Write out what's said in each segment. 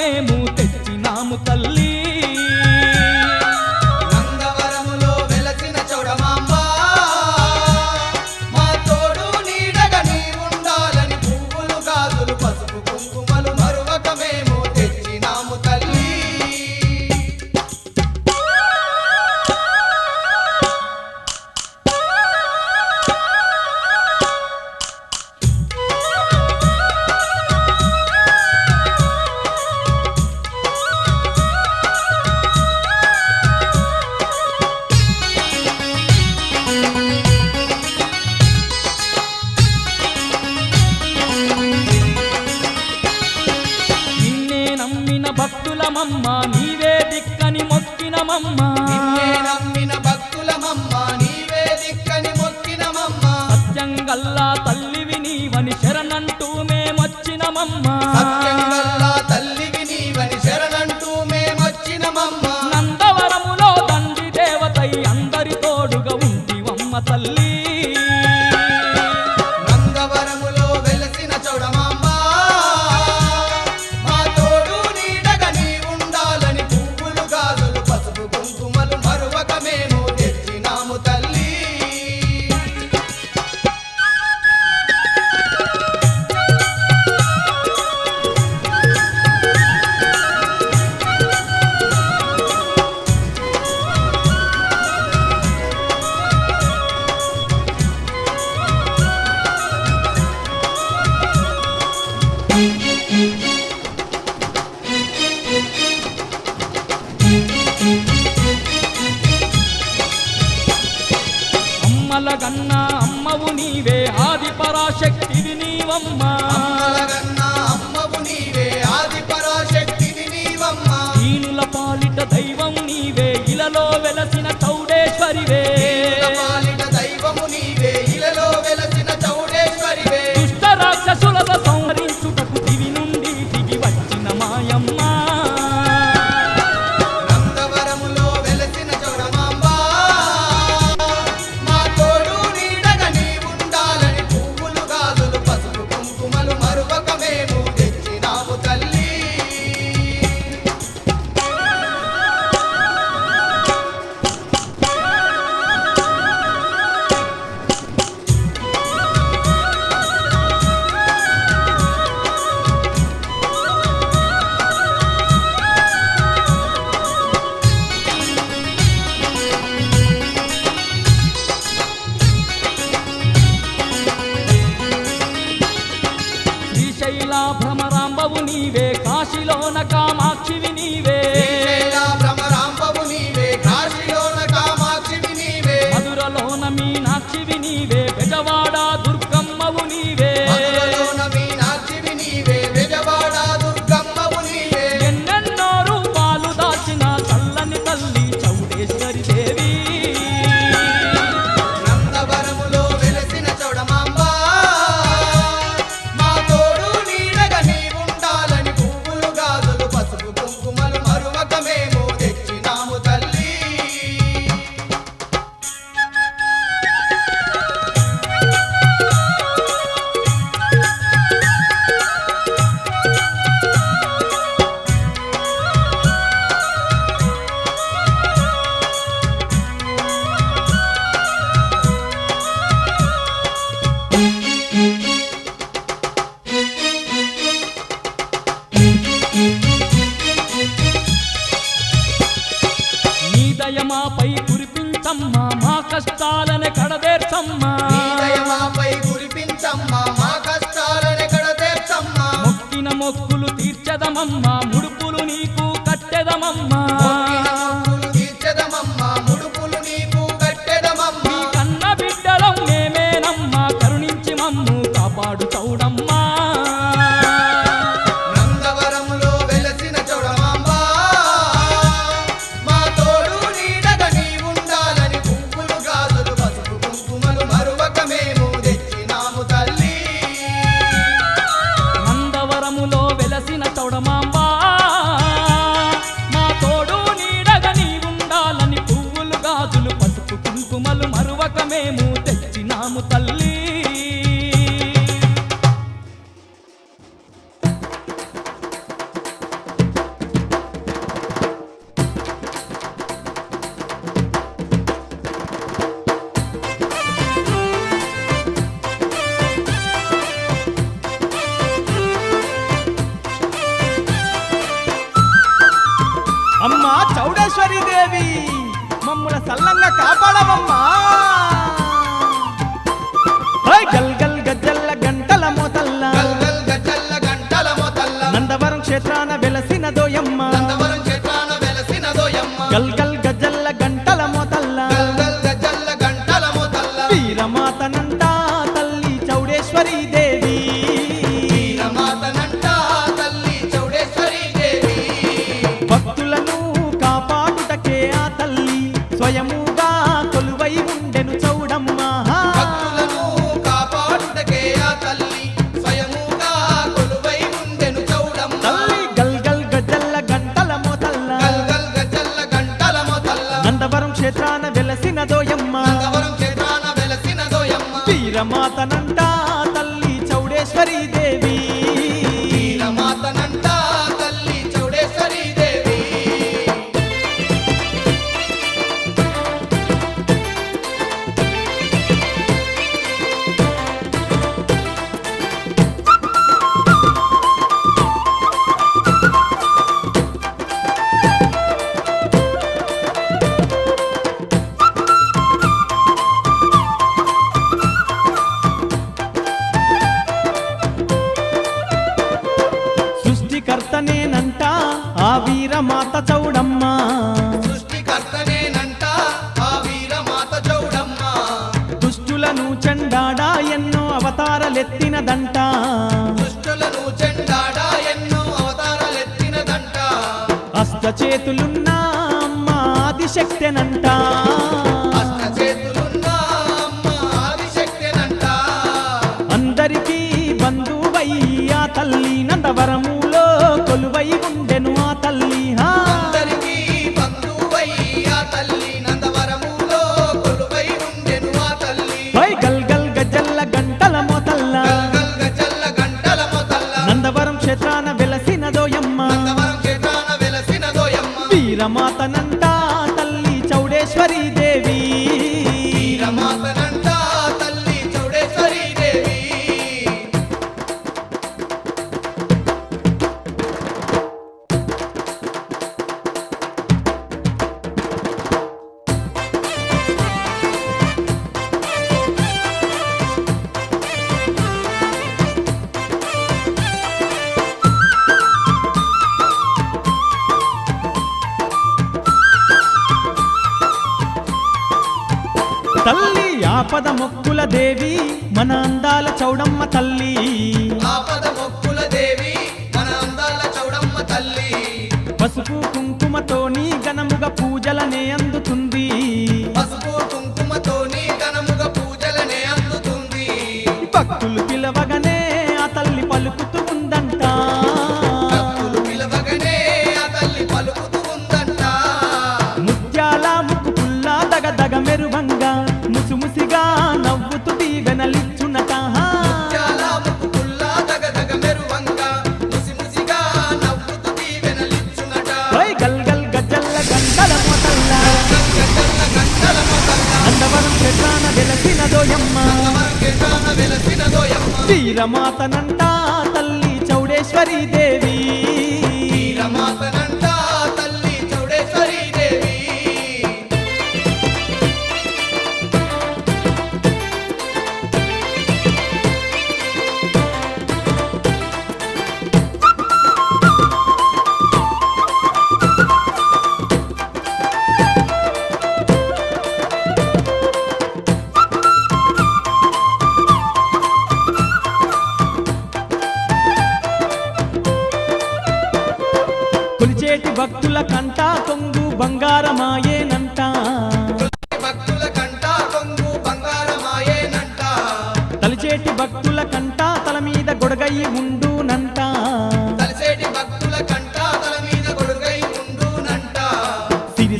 మేము తెచ్చినాము తల్లి. నీవని శరణంటూ మేమొచ్చినమమ్మ కురిపించమ్మా మా కష్టాలను కడదేర్చమ్మా. వీరమాత చౌడమ్మ. సృష్టికర్తనేనంట ఆ వీరమాత చౌడమ్మ. దుష్టులను చెండాడా ఎన్నో అవతారలెత్తినదంట. దుష్టులను చెండాడా ఎన్నో అవతారలెత్తినదంట. అస్త చేతులున్న అమ్మ ఆదిశక్తెనంట. ఆపద మొక్కుల దేవి మన అందాల చౌడమ్మ తల్లి. ఆపద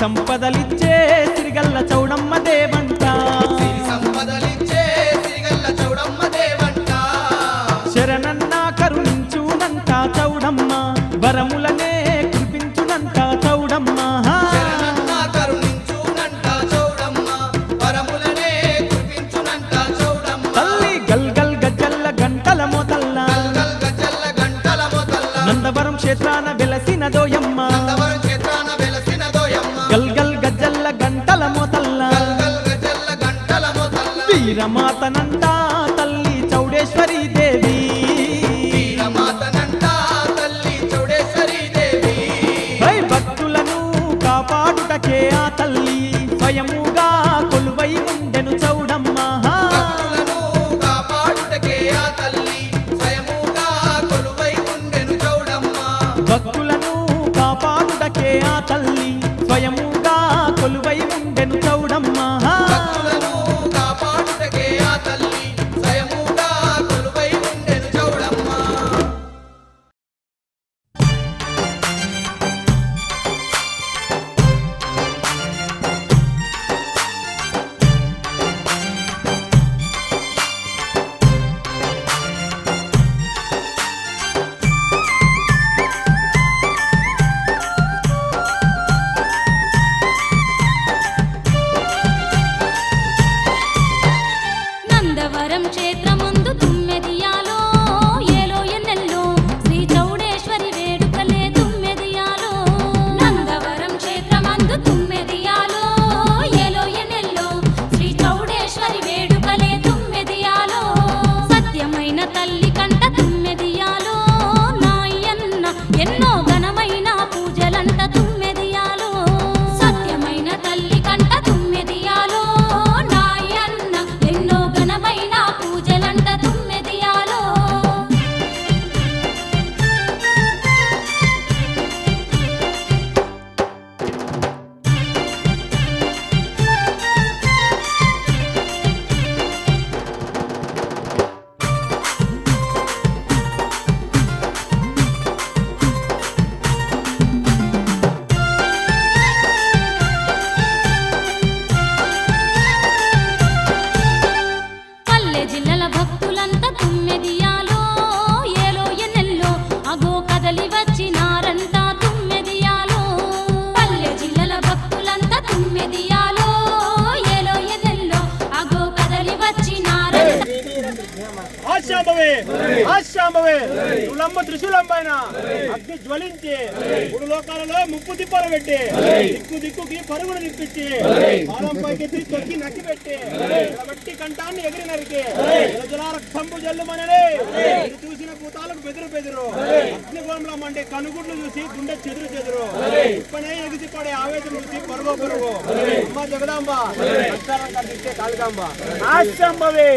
సంపదలిచ్చే తిరిగల్ల చౌడమ్మ దేవ. వీరమాతనంట జ్వలించి. మూడు లోకాలలో ముప్పు తిప్పలు పెట్టి దిక్కు దిక్కుకి పరుగులు నిప్పించి. పాదం పైకెత్తి తొక్కి నక్కి పెట్టి. బట్టి కంఠాన్ని ఎగిరి నరికి. జలార రక్తంబు జల్లుమనడే. చూసిన భూతాలకు బెదురు బెదురు. అగ్నిగోళంలో మండే కనుగుడ్లు చూసి గుండె చెదురు చెదురు. ఇప్పనే ఎగిసి పడే ఆవేశం చూసి పరుగు పరుగు. అమ్మ జగదాంబ. అక్షరం కనిపించే కాళికాంబ ఆశంభవే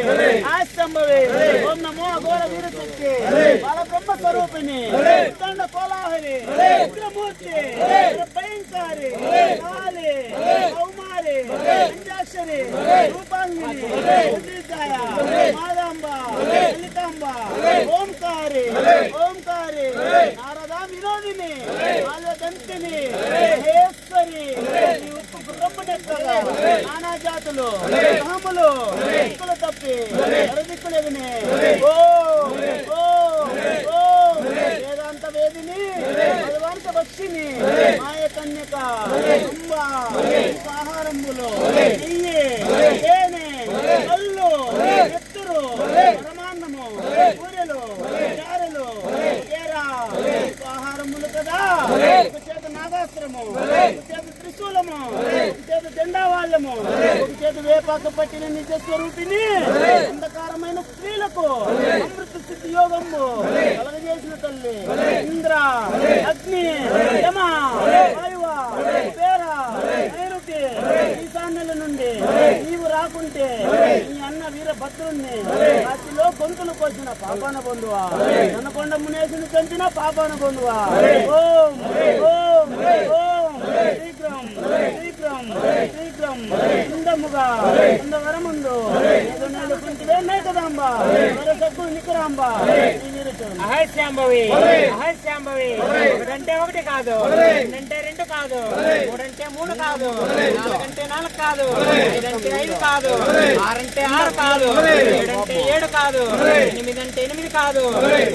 ఆశంభవే ఓం నమో అఘోర వీర శక్తి బాల బ్రహ్మ స్వరూపిణి కోలాహలి. ఉగ్రమూర్తి. భయంకారి కాళి కౌమారి పంచాక్షరి రూపాంగిని ఉద్రితాయ మాదాంబ లలితాంబ ఓంకారి ఓంకారి నారదా వినోదిని ఆలదంతిని మహేశ్వరి ఈ ఉప్పు గుర్రప్పనెక్కగా నానా జాతులు రాములు దిక్కులు తప్పి ఎరదిక్కులెవిని ఓ ఓ భక్షిని మాయ కన్యక కుంభ ఆహారములు నెయ్యి తేనె కళ్ళు నెత్తురు పరమాన్నము పూరెలు చారెలు ఏరా ఆహారములు కదా. చేత నాగాస్త్రము చేత త్రిశూలము చేత జెండావాళ్ళము ఒక చేత వేపాక పట్టిన నిజ స్వరూపిణి అంధకారమైన స్త్రీలకు అమృత స్థితి యోగము కలగజేసిన తల్లి ఇంద్ర. ಕಾಪಾಡು ಬಂದುವ మూడంటే మూడు కాదు. నాలుగంటే నాలుగు కాదు. ఐదంటే ఐదు కాదు. ఆరంటే ఆరు కాదు. ఏడంటే ఏడు కాదు. ఎనిమిదంటే ఎనిమిది కాదు.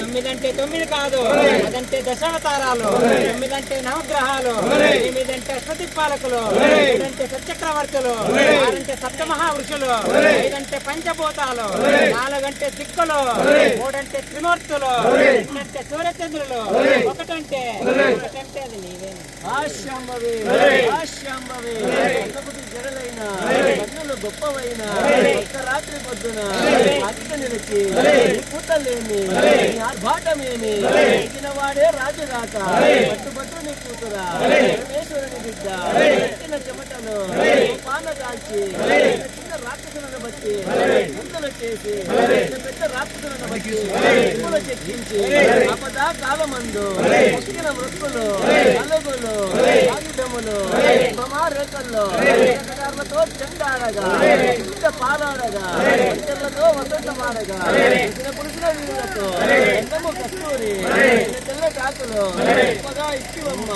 తొమ్మిదంటే తొమ్మిది కాదు. పదంటే దశావతారాలు. తొమ్మిదంటే నవగ్రహాలు. ఎనిమిదంటే అశ్వదిక్పాలకులు ఏడంటే సత్యక్రవర్తులు ఆరంటే సప్తమహావృషులు. ఐదంటే పంచభూతాలు. నాలుగంటే దిక్కులు మూడంటే త్రిమూర్తులు. రెండంటే సూర్యచంద్రులు. ఒకటంటే ఒకటంటే అది ఆశ్యాంబవి ఆశ్యాంబవి జడలైన కన్నులు గొప్పవైన ఒక్క రాత్రి పొద్దున అత్త నిలిచి పుట్టలేని నీ ఆర్భాటమేమి ఎక్కిన వాడే రాజుగాక పట్టు పట్టు నీ కూతురా పరమేశ్వరుని బిడ్డ ఎక్కిన చెమటను పాన కాల్చి బట్టి చేసి పెద్ద రాక్షసులను బట్టి ఉప్పులు చెక్కించి అపద కాలమందు ఎక్కిన మృక్కులు అలుగులు ఆయుధములు ప్రమారేఖల్లో జగదార్లతో చెండాడగా ఇంత పాలాడగా వంటలతో వసంతమాడగా ఇచ్చిన పురుషుల వీరులతో ఎంతము కస్తూరి చిన్న తెల్ల కాకులు గొప్పగా ఇచ్చివమ్మ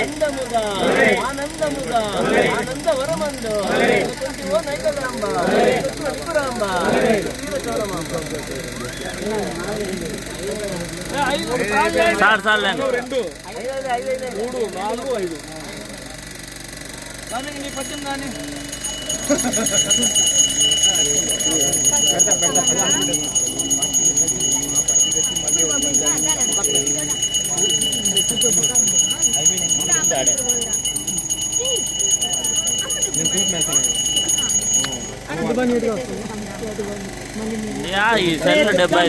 అందముగా ఆనందముగా ఆనంద వరమందు కొంచెం ఓ సార్ సార్ రెండు మూడు నాలుగు ఐదు నీ పద్యం దాన్ని యా ఈ సెల్ డెబ్బై!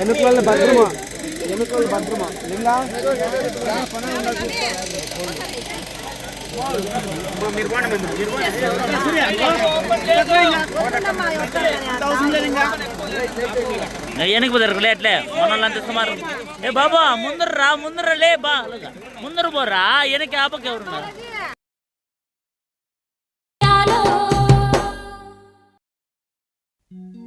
ఎనుకల భద్రమ? ఎనుకల భద్రమ? లింగా వెనక్కి పోతారు లే అట్లే మన అంత సుమారు ఏ బాబా ముందర రా ముందర లే బా అలాగా. ముందర పోరా వెనక్కి ఆపక ఎవరున్నారు యాలో ఎంత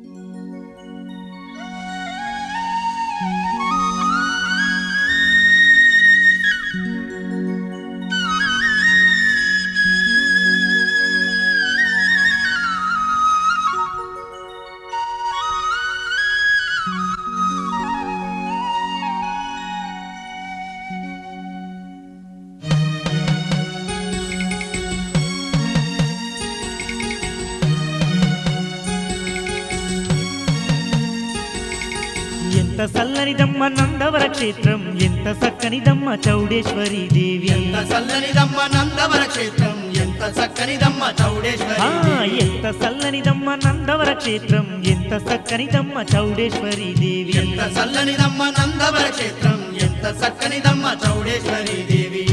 నందవర క్షేత్రం ఎంత చక్కనిదమ్మ చౌడేశ్వరి దేవి. ఎంత చల్లనిదమ్మ నందవర క్షేత్రం ఎంత చక్కనిదమ్మ చౌడేశ్వరి. ఎంత చల్లనిదమ్మ నందవర క్షేత్రం ఎంత చక్కనిదమ్మ చౌడేశ్వరి దేవి. ఎంత చల్లనిదమ్మ నందవర క్షేత్రం ఎంత చక్కనిదమ్మ చౌడేశ్వరి దేవి.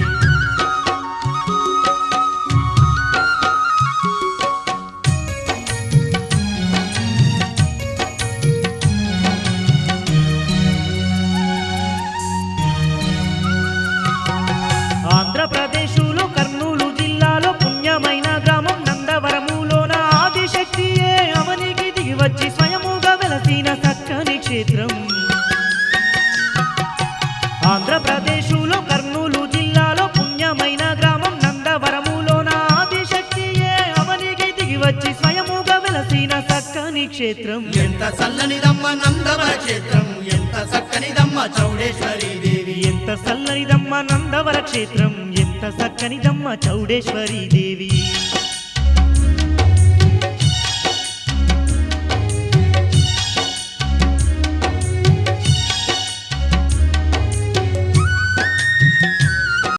వచ్చి స్వయముగా వెలసిన చక్కని క్షేత్రం. ఆంధ్రప్రదేశులో కర్నూలు జిల్లాలో పుణ్యమైన గ్రామం నందవరములోన ఆదిశక్తియే అవనికి దిగి వచ్చి స్వయముగా వెలసిన చక్కని క్షేత్రం. ఎంత చల్లనిదమ్మ నందవర క్షేత్రం ఎంత చక్కనిదమ్మ చౌడేశ్వరి దేవి. ఎంత చల్లనిదమ్మ నందవర క్షేత్రం ఎంత చక్కనిదమ్మ చౌడేశ్వరి దేవి.